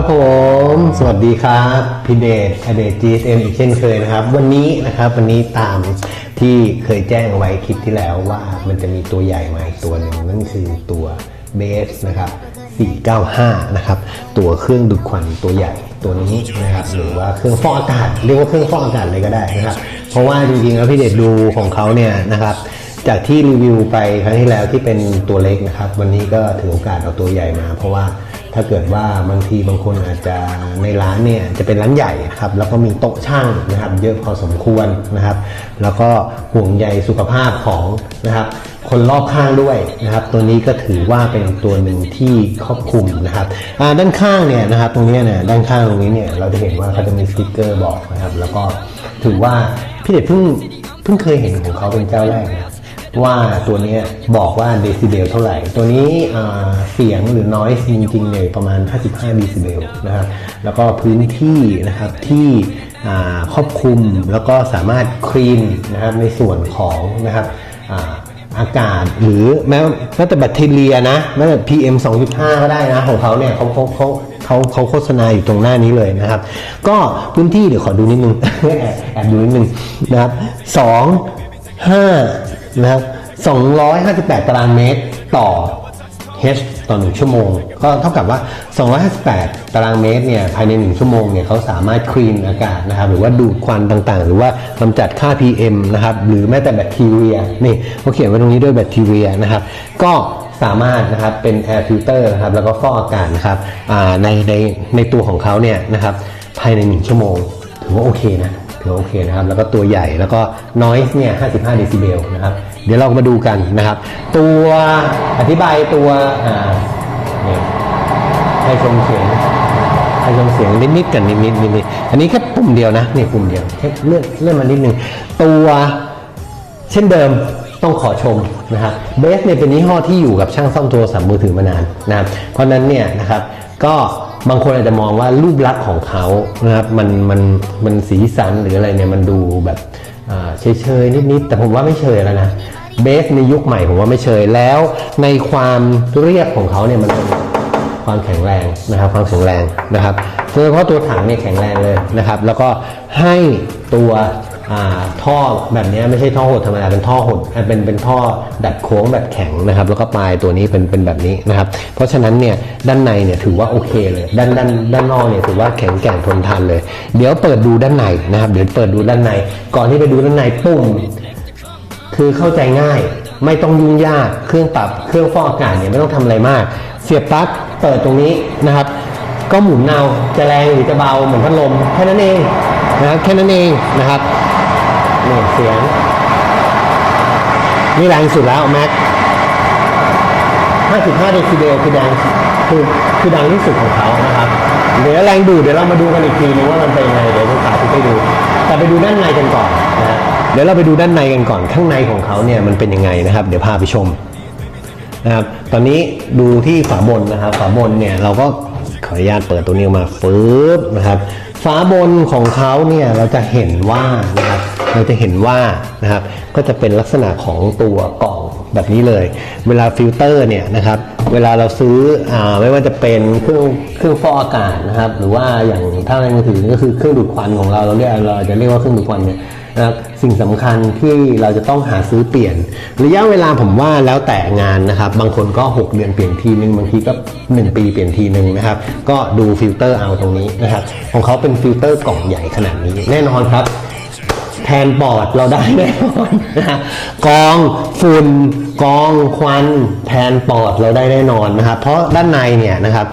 ครับผม สวัสดีครับพี่เดชอเดช GSM อีกเช่นเคยนะครับ วันนี้นะครับวันนี้ตามที่เคยแจ้งเอาไว้คลิปที่แล้วว่ามันจะมีตัวใหญ่มาอีกตัวหนึ่งนั่นคือตัวเบสนะครับ495 นะครับ ตัวเครื่องดูดควันตัวใหญ่ตัวนี้นะครับหรือว่าเครื่องฟอกอากาศเรียกว่าเครื่องฟอกอากาศเลยก็ได้นะครับ เพราะว่าจริงๆแล้วพี่เดชดูของเขาเนี่ยนะครับจากที่รีวิวไปครั้งที่แล้วที่เป็นตัวเล็กนะครับ วันนี้ก็ถือโอกาสเอาตัวใหญ่มา เพราะว่า ถ้าเกิดว่าบางทีบางคนอาจจะในร้านเนี่ยจะเป็นร้านใหญ่ครับแล้วก็มีโต๊ะช่างนะครับ เยอะพอสมควรนะครับ แล้วก็ห่วงใยสุขภาพของนะครับ คนรอบข้างด้วยนะครับ ตัวนี้ก็ถือว่าเป็นตัวหนึ่งที่ครอบคลุมนะครับด้านข้างเนี่ยนะครับ ตรงนี้เนี่ยด้านข้างตรงนี้เนี่ยเราจะเห็นว่าเขาจะมีสติ๊กเกอร์บอกนะครับ แล้วก็ถือว่าพี่เด็ดเพิ่งเพิ่งเคยเห็นของเขาเป็นเจ้าแรกนะครับ ว่าตัวนี้บอกว่าเดซิเบลเท่าไหร่ ตัวนี้เสียงหรือ noise จริงๆเนี่ยประมาณ 55เดซิเบลนะครับแล้วก็พื้นที่นะครับที่ครอบคลุมแล้วก็สามารถคลีนนะครับในส่วนของนะครับอากาศหรือแม้แม้แต่แบคทีเรียนะแม้แต่ PM 2.5 ก็ได้นะ ของเขาเนี่ยเขาเขาเขาเขาเขาโฆษณาอยู่ตรงหน้านี้เลยนะครับ ก็พื้นที่เดี๋ยวขอดูนิดนึงแอบแอบดูนิดนึงนะครับสองห้า นะครับ258 ตารางเมตรต่อ H ต่อ 1 ชั่วโมง ก็เท่ากับว่า 258 ตารางเมตรเนี่ยภายใน 1 ชั่วโมงเนี่ยเขาสามารถคลีนอากาศนะครับหรือว่าดูดควันต่างๆ หรือว่ากำจัดค่า PM นะครับหรือแม้แต่แบคทีเรียนี่เขาเขียนไว้ตรงนี้ด้วยแบคทีเรียนะครับก็สามารถนะครับเป็น air filter นะครับแล้วก็ฟอกอากาศนะครับในในในตัวของเขาเนี่ยนะครับภายใน 1 ชั่วโมง ถือว่าโอเคนะ ถือโอเคนะครับ แล้วก็ตัวใหญ่แล้วก็ noise เนี่ย 55 เดซิเบลนะครับ เดี๋ยวเรามาดูกันนะครับ ตัวอธิบายตัวอ่าเนี่ยให้ชมเสียงให้ชมเสียงนิดๆกันนิดๆนิดๆอันนี้แค่ปุ่มเดียวนะนี่ปุ่มเดียวแค่เลื่อนเลื่อนมานิดนึงตัวเช่นเดิมต้องขอชมนะครับเบสเนี่ยเป็นยี่ห้อที่อยู่กับช่างซ่อมโทรศัพท์มือถือมานานนะครับเพราะนั้นเนี่ยนะครับก็ บางคนอาจจะมองว่ารูปลักษณ์ของเขานะครับมันมันมันสีสันหรืออะไรเนี่ยมันดูแบบเฉยเฉยๆนิดๆแต่ผมว่าไม่เฉยแล้วนะเบสในยุคใหม่ผมว่าไม่เฉยแล้วในความเรียบของเขาเนี่ยมันเป็นความแข็งแรงนะครับความแข็งแรงนะครับโดยเฉพาะตัวถังเนี่ยแข็งแรงเลยนะครับ แล้วก็ให้ตัว ท่อแบบนี้ไม่ใช่ท่อหดธรรมดาเป็นท่อหดอ่เป็นเป็นท่อดัดโค้งแบบแข็งนะครับ แล้วก็ปลายตัวนี้เป็นเป็นแบบนี้นะครับ เพราะฉะนั้นเนี่ยด้านในเนี่ยถือว่าโอเคเลย ด้านด้านด้านนอกเนี่ยถือว่าแข็งแกร่งทนทานเลย เดี๋ยวเปิดดูด้านในนะครับ เดี๋ยวเปิดดูด้านใน ก่อนที่ไปดูด้านในปุ่ม คือเข้าใจง่าย ไม่ต้องยุ่งยากเครื่องปรับเครื่องฟอกอากาศเนี่ยไม่ต้องทำอะไรมาก เสียบปลั๊กเปิดตรงนี้นะครับ ก็หมุนเอาจะแรงหรือจะเบาเหมือนพัดลมแค่นั้นเองนะครับแค่นั้นเองนะครับ นี่เสียง นี่แรงสุดแล้วแม็ก55เดซิเบลคือดังคือคือดังที่สุดของเขานะครับ เดี๋ยวแรงดูดเดี๋ยวเรามาดูกันอีกทีนึงว่ามันเป็นยังไงเดี๋ยวผมสาธิตให้ดู แต่ไปดูด้านในกันก่อนนะฮะเดี๋ยวเราไปดูด้านในกันก่อน ข้างในของเขาเนี่ยมันเป็นยังไงนะครับ เดี๋ยวพาไปชมนะครับ ตอนนี้ดูที่ฝาบนนะครับ ฝาบนเนี่ยเราก็ขออนุญาตเปิดตัวนี้มาปึ๊บนะครับ ฝาบนของเขาเนี่ยเราจะเห็นว่านะครับ เราจะเห็นว่านะครับก็จะเป็นลักษณะของตัวกล่องแบบนี้เลย เวลาฟิลเตอร์เนี่ยนะครับเวลาเราซื้ออไม่ว่าจะเป็นเครื่องเครื่องฟอกอากาศนะครับหรือว่าอย่างถ้าในมือถือก็คือเครื่องดูดควันของเราเราเรียกเราจะเรียกว่าเครื่องดูดควันเนี่ยนะครับสิ่งสำคัญที่เราจะต้องหาซื้อเปลี่ยน ระยะเวลาผมว่าแล้วแต่งานนะครับ บางคนก็ 6 เดือนเปลี่ยนทีนึงบางทีก็ 1 ปีเปลี่ยนทีนึงนะครับ ก็ดูฟิลเตอร์เอาตรงนี้นะครับของเขาเป็นฟิลเตอร์กล่องใหญ่ขนาดนี้แน่นอนครับ แทนปอดเราได้แน่นอนนะกองฝุ่นกองควันแทนปอดเราได้แน่นอนนะครับเพราะด้านในเนี่ยนะครับ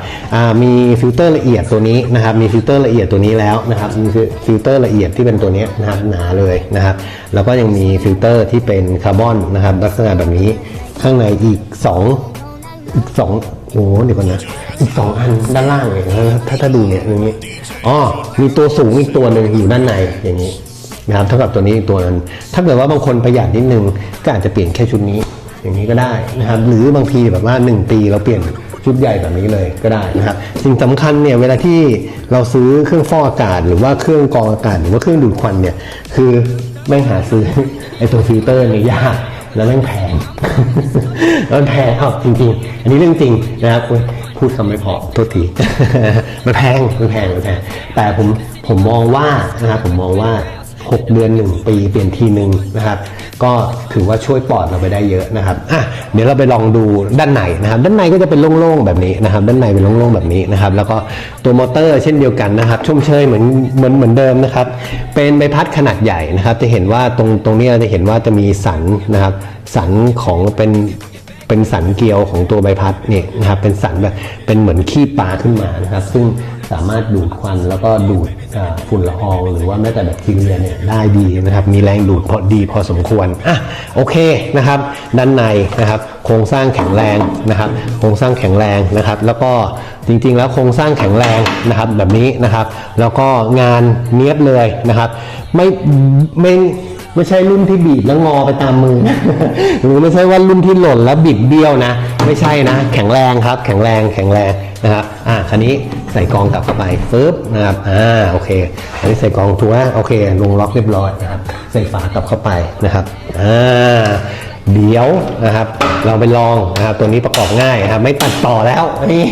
มีฟิลเตอร์ละเอียดตัวนี้นะครับมีฟิลเตอร์ละเอียดตัวนี้แล้วนะครับมีฟิลเตอร์ละเอียดที่เป็นตัวนี้นะครับหนาเลยนะครับแล้วก็ยังมีฟิลเตอร์ที่เป็นคาร์บอนนะครับลักษณะแบบนี้ข้างในอีกสองอีกสองโอ้เดี๋ยวก่อนนะอีกสองอันด้านล่างเลยนะถ้าถ้าดูเนี่ยอย่างนี้อ๋อมีตัวสูงอีกตัวหนึ่งอยู่ด้านในอย่างนี้ นะครับเท่ากับตัวนี้อีกตัวนั้นถ้าเกิดว่าบางคนประหยัดนิดนึงก็อาจจะเปลี่ยนแค่ชุดนี้ อย่างนี้ก็ได้นะครับ หรือบางทีแบบว่า 1 ปีเราเปลี่ยนชุดใหญ่แบบนี้เลยก็ได้นะครับสิ่งสำคัญเนี่ยเวลาที่เราซื้อเครื่องฟอกอากาศ หรือว่าเครื่องกรองอากาศหรือว่าเครื่องดูดควันเนี่ยคือไม่หาซื้อไอตัวฟิลเตอร์เนี่ยยากแล้วแม่งแพงแล้วมันแพงเอาจริงๆ อันนี้เรื่องจริงนะครับพูดคำไม่พอโทษทีมันแพงมันแพงมันแพงแต่ผมผมมองว่านะครับผมมองว่า 6 เดือน 1 ปีเปลี่ยนทีหนึ่งนะครับ ก็ถือว่าช่วยปอดเราไปได้เยอะนะครับอะเดี๋ยวเราไปลองดูด้านในนะครับ ด้านในก็จะเป็นโล่งๆแบบนี้นะครับ ด้านในเป็นโล่งๆแบบนี้นะครับ แล้วก็ตัวมอเตอร์เช่นเดียวกันนะครับชุ่มเชยเหมือนเหมือนเหมือนเดิมนะครับ เป็นใบพัดขนาดใหญ่นะครับ จะเห็นว่าตรงตรงนี้เราจะเห็นว่าจะมีสันนะครับ สันของเป็น เป็นสันเกลียวของตัวใบพัดเนี่ยนะครับเป็นสันแบบเป็นเหมือนขี้ปลาขึ้นมานะครับ ซึ่งสามารถดูดควันแล้วก็ดูดฝุ่นละออง หรือว่าแม้แต่แบคทีเรียเนี่ยได้ดีนะครับ มีแรงดูดพอดีพอสมควรอะโอเคนะครับ ด้านในนะครับ โครงสร้างแข็งแรงนะครับ โครงสร้างแข็งแรงนะครับ แล้วก็จริงๆ แล้วโครงสร้างแข็งแรงนะครับแบบนี้นะครับ แล้วก็งานเนี้ยบเลยนะครับ ไม่ไม่ ไม่ใช่รุ่นที่บีบแล้วงอไปตามมือ หรือไม่ใช่ว่ารุ่นที่หล่นแล้วบิดเบี้ยวนะ ไม่ใช่นะ แข็งแรงครับ แข็งแรงแข็งแรงนะครับอะคันนี้ใส่กองกลับเข้าไปฟึบนะครับอ่าโอเคอันนี้ใส่กองถูกไหมโอเค ลงล็อกเรียบร้อยนะครับใส่ฝากลับเข้าไปนะครับอ่าเดี๋ยวนะครับเราไปลองนะครับตัวนี้ประกอบง่ายนะครับไม่ตัดต่อแล้วนี่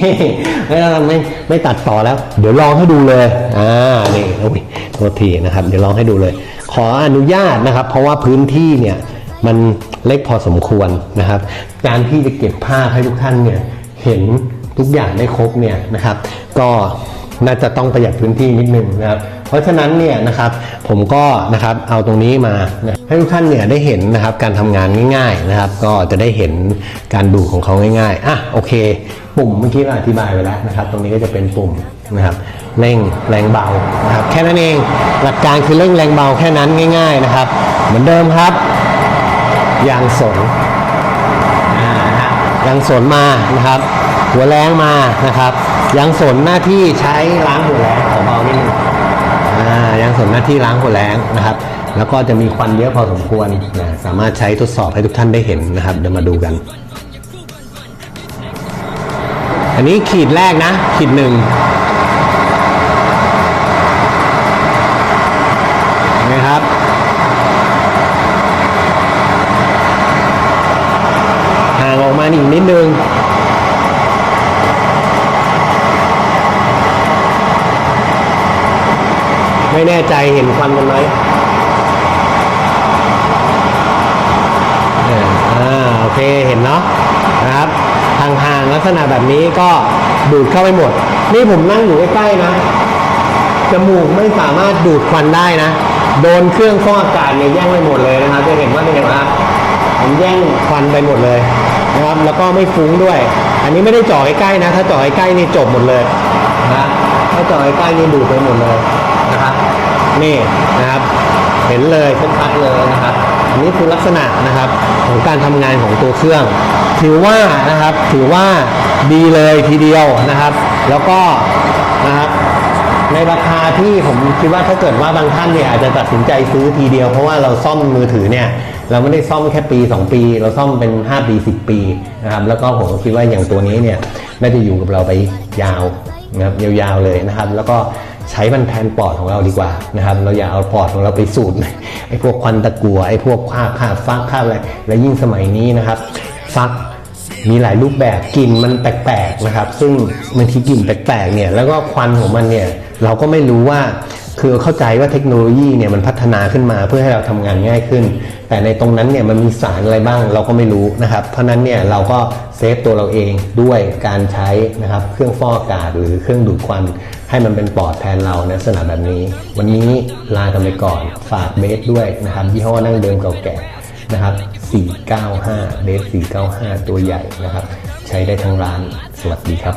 ไม่ไม่ไม่ตัดต่อแล้ว เดี๋ยวลองให้ดูเลยอ่านี่โอ้ยโทษทีนะครับ เดี๋ยวลองให้ดูเลย ขออนุญาตนะครับ เพราะว่าพื้นที่เนี่ยมันเล็กพอสมควรนะครับ การที่จะเก็บภาพให้ทุกท่านเนี่ยเห็นทุกอย่างได้ครบเนี่ยนะครับ ก็น่าจะต้องประหยัดพื้นที่นิดนึงนะครับ ราะฉะนั้นเนี่ยนะครับผมก็นะครับเอาตรงนี้มาให้ทุกท่านเนี่ยได้เห็นนะครับการทำงานง่ายๆนะครับ ก็จะได้เห็นการดูของเขาง่ายๆอะโอเค ปุ่มเมื่อกี้เราอธิบายไปแล้วนะครับ ตรงนี้ก็จะเป็นปุ่มนะครับเร่งแรงเบานะครับแค่นั้นเองหลักการคือเร่งแรงเบาแค่นั้นง่าย ๆนะครับ เหมือนเดิมครับยางสนอ่านะฮะยางสนมานะครับ หัวแรงมานะครับยางสนหน้าที่ใช้ล้างหัวแรงขอเบานิดนึงอ่ ยางสนหน้าที่ล้างหัวแรงนะครับ แล้วก็จะมีควันเยอะพอสมควรนะสามารถใช้ทดสอบให้ทุกท่านได้เห็นนะครับ เดี๋ยวมาดูกัน อันนี้ขีดแรกนะ ขีดหนึ่งนะครับ ห่างออกมาอีกนิดนึง ไม่แน่ใจเห็นควันมันไหมเอออ่าโอเคเห็นเนาะนะครับห่างๆลักษณะแบบนี้ก็ดูดเข้าไปหมด นี่ผมนั่งอยู่ใกล้ๆนะจมูกไม่สามารถดูดควันได้นะ โดนเครื่องฟอกอากาศเนี่ยแย่งไปหมดเลยนะครับ จะเห็นว่าเนี่ยนะครับผมแย่งควันไปหมดเลยนะครับ แล้วก็ไม่ฟุ้งด้วย อันนี้ไม่ได้จ่อใกล้ๆนะ ถ้าจ่อใกล้ๆนี่จบหมดเลยนะ ถ้าจ่อใกล้ๆนี่ดูดไปหมดเลย นะครับนี่นะครับ เห็นเลยชัดๆเลยนะครับอันนี้คือลักษณะนะครับของการทำงานของตัวเครื่อง ถือว่านะครับถือว่าดีเลยทีเดียวนะครับ แล้วก็นะครับในราคาที่ผมคิดว่าถ้าเกิดว่าบางท่านเนี่ยอาจจะตัดสินใจซื้อทีเดียว เพราะว่าเราซ่อมมือถือเนี่ยเราไม่ได้ซ่อมแค่ปี 2 ปี เราซ่อมเป็น 5 ปี 10 ปีนะครับแล้วก็ผมคิดว่าอย่างตัวนี้เนี่ยน่าจะอยู่กับเราไปยาวนะครับยาวๆเลยนะครับ แล้วก็ ใช้มันแทนปอดของเราดีกว่านะครับ เราอย่าเอาปอดของเราไปสูดไอ้พวกควันตะกัวไอ้พวกคราบคราฟักคราอะไรและยิ่งสมัยนี้นะครับ ฟักมีหลายรูปแบบกลิ่นมันแปลกๆนะครับ ซึ่งบางทีกลิ่นแปลกๆเนี่ยแล้วก็ควันของมันเนี่ยเราก็ไม่รู้ว่า คือเข้าใจว่าเทคโนโลยีเนี่ยมันพัฒนาขึ้นมาเพื่อให้เราทำงานง่ายขึ้น แต่ในตรงนั้นเนี่ยมันมีสารอะไรบ้างเราก็ไม่รู้นะครับ เพราะฉะนั้นเนี่ยเราก็เซฟตัวเราเองด้วยการใช้นะครับเครื่องฟอกอากาศหรือเครื่องดูดควัน ให้มันเป็นปอดแทนเราในลักษณะแบบนี้ วันนี้ลากันไปก่อนฝากเบสด้วยนะครับยี่ห้อนั่งเดิมเก่าแก่นะครับ 495 เบส 495 ตัวใหญ่นะครับ ใช้ได้ทั้งร้าน สวัสดีครับ